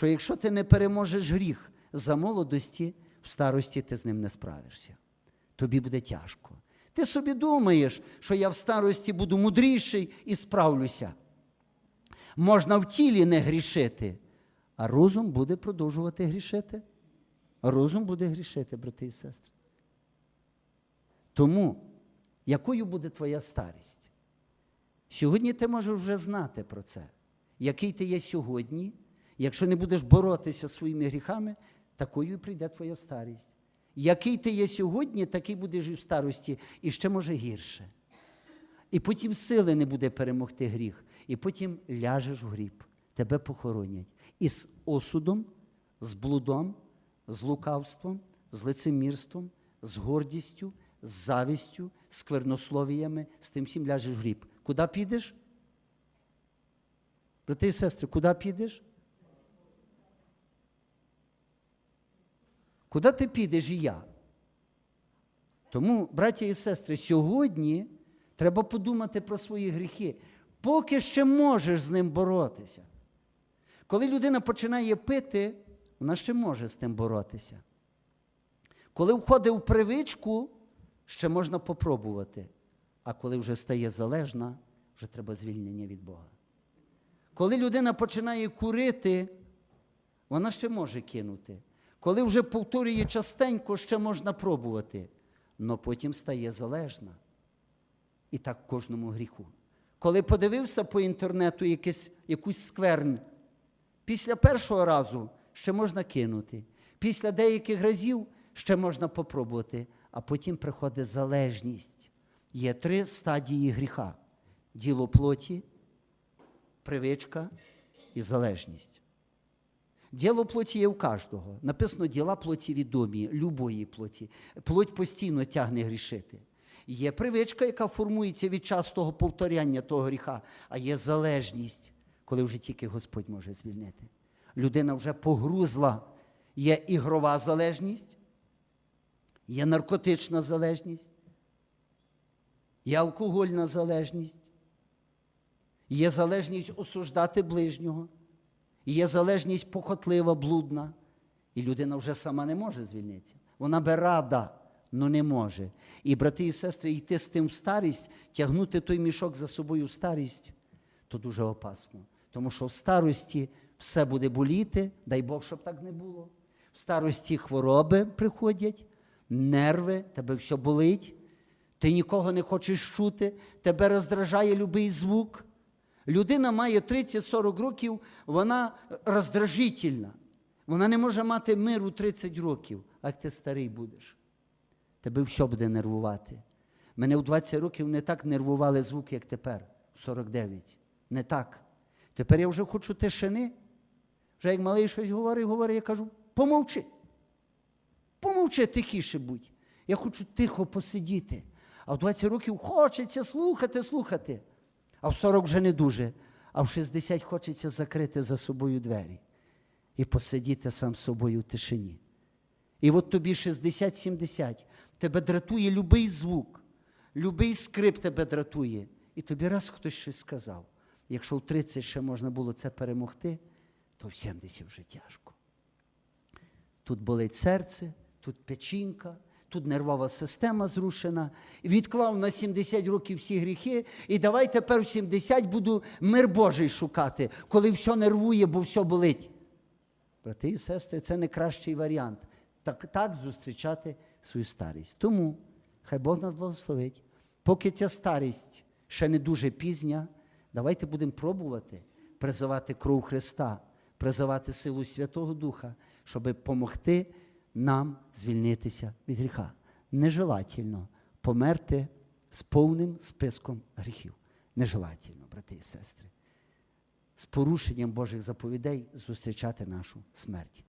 що якщо ти не переможеш гріх за молодості, в старості ти з ним не справишся. Тобі буде тяжко. Ти собі думаєш, що я в старості буду мудріший і справлюся. Можна в тілі не грішити, а розум буде продовжувати грішити. Розум буде грішити, брати і сестри. Тому, якою буде твоя старість? Сьогодні ти можеш вже знати про це. Який ти є сьогодні, якщо не будеш боротися своїми гріхами, такою прийде твоя старість. Який ти є сьогодні, такий будеш і в старості, і ще може гірше. І потім сили не буде перемогти гріх, і потім ляжеш в гріб, тебе похоронять. І з осудом, з блудом, з лукавством, з лицемірством, з гордістю, з завістю, з сквернословіями, з тим всім ляжеш в гріб. Куди підеш? Брати і сестри, куди підеш? Куди ти підеш і я? Тому, браті і сестри, сьогодні треба подумати про свої гріхи, поки ще можеш з ним боротися. Коли людина починає пити, вона ще може з тим боротися. Коли входить в привичку, ще можна попробувати. А коли вже стає залежна, вже треба звільнення від Бога. Коли людина починає курити, вона ще може кинути. Коли вже повторює частенько, ще можна пробувати, але потім стає залежна. І так кожному гріху. Коли подивився по інтернету якийсь, якусь скверн, після першого разу ще можна кинути. Після деяких разів ще можна попробувати, а потім приходить залежність. Є три стадії гріха: діло плоті, привичка і залежність. Діло плоті є у кожного. Написано діла плоті відомі, любої плоті. Плоть постійно тягне грішити. Є привичка, яка формується від частого повторяння того гріха, а є залежність, коли вже тільки Господь може звільнити. Людина вже погрузла. Є ігрова залежність, є наркотична залежність, є алкогольна залежність, є залежність осуждати ближнього. Є залежність похотлива, блудна, і людина вже сама не може звільнитися. Вона би рада, але не може. І брати і сестри, йти з тим в старість, тягнути той мішок за собою в старість, то дуже опасно. Тому що в старості все буде боліти, дай Бог, щоб так не було. В старості хвороби приходять, нерви, тебе все болить, ти нікого не хочеш чути, тебе роздражає будь-який звук. Людина має 30-40 років, вона роздражительна. Вона не може мати миру 30 років, а ти старий будеш. Тебе все буде нервувати. Мене у 20 років не так нервували звуки, як тепер, у 49. Не так. Тепер я вже хочу тишини. Вже як малий щось говорить, говорить, я кажу, помовчи. Помовчи, тихіше будь. Я хочу тихо посидіти. А в 20 років хочеться слухати, слухати. А в 40 вже не дуже, а в 60 хочеться закрити за собою двері і посидіти сам з собою в тишині. І от тобі 60-70, тебе дратує любий звук, любий скрип тебе дратує. І тобі раз хтось щось сказав. Якщо в 30 ще можна було це перемогти, то в 70 вже тяжко. Тут болить серце, тут печінка, тут нервова система зрушена. Відклав на 70 років всі гріхи, і давай тепер в 70 буду мир Божий шукати, коли все нервує, бо все болить. Брати і сестри, це не кращий варіант. Так, так зустрічати свою старість. Тому хай Бог нас благословить. Поки ця старість ще не дуже пізня, давайте будемо пробувати призивати кров Христа, призивати силу Святого Духа, щоб допомогти нам звільнитися від гріха. Нежелательно померти з повним списком гріхів. Нежелательно, брати і сестри. З порушенням Божих заповідей зустрічати нашу смерть.